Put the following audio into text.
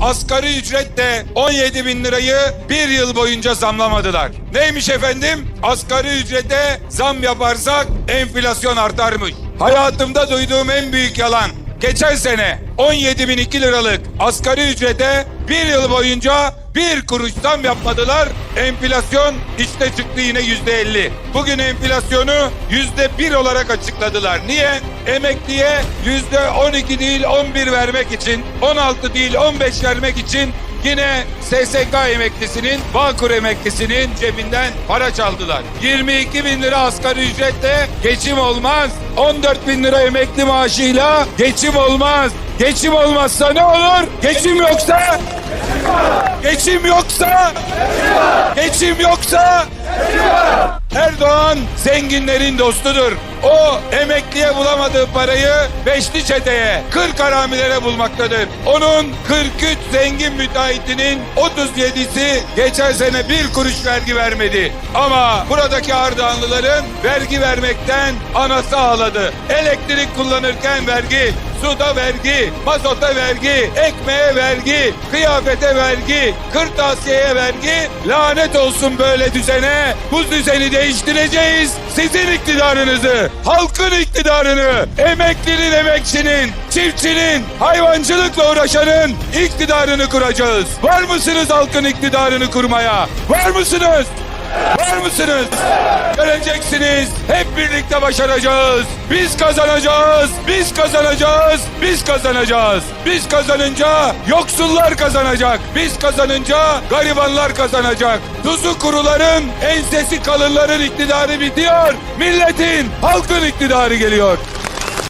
asgari ücret de 17 bin lirayı bir yıl boyunca zamlamadılar. Neymiş efendim? Asgari ücrete zam yaparsak enflasyon artarmış. Hayatımda duyduğum en büyük yalan. Geçen sene 17.002 liralık asgari ücrete bir yıl boyunca bir kuruş zam yapmadılar. Enflasyon işte çıktı yine yüzde elli. Bugün enflasyonu yüzde bir olarak açıkladılar. Niye? Emekliye yüzde on iki değil on bir vermek için, 16 değil 15 vermek için Yine SSK emeklisinin, Bağkur emeklisinin cebinden para çaldılar. 22 bin lira asgari ücretle geçim olmaz. 14 bin lira emekli maaşıyla geçim olmaz. Geçim olmazsa ne olur? Geçim yoksa? Geçim yoksa? Geçim yoksa? Erdoğan zenginlerin dostudur. O emekliye bulamadığı parayı beşli çeteye, kırk haramilere bulmaktadır. Onun 43 zengin müteahhitinin 37'si geçen sene bir kuruş vergi vermedi. Ama buradaki Ardahanlıların vergi vermekten anası ağladı. Elektrik kullanırken vergi, suda vergi, mazota vergi, ekmeğe vergi, kıyafete vergi, kırtasiyeye vergi. Lanet olsun böyle düzene. Bu düzeni değiştireceğiz. Sizin iktidarınızı, halkın iktidarını, emeklinin emekçinin, çiftçinin, hayvancılıkla uğraşanın iktidarını kuracağız. Var mısınız halkın iktidarını kurmaya? Var mısınız? Var mısınız? Göreceksiniz. Hep birlikte başaracağız. Biz kazanacağız. Biz kazanacağız. Biz kazanacağız. Biz kazanınca yoksullar kazanacak. Biz kazanınca garibanlar kazanacak. Tuzu kuruların, ensesi kalınların iktidarı bitiyor. Milletin, halkın iktidarı geliyor.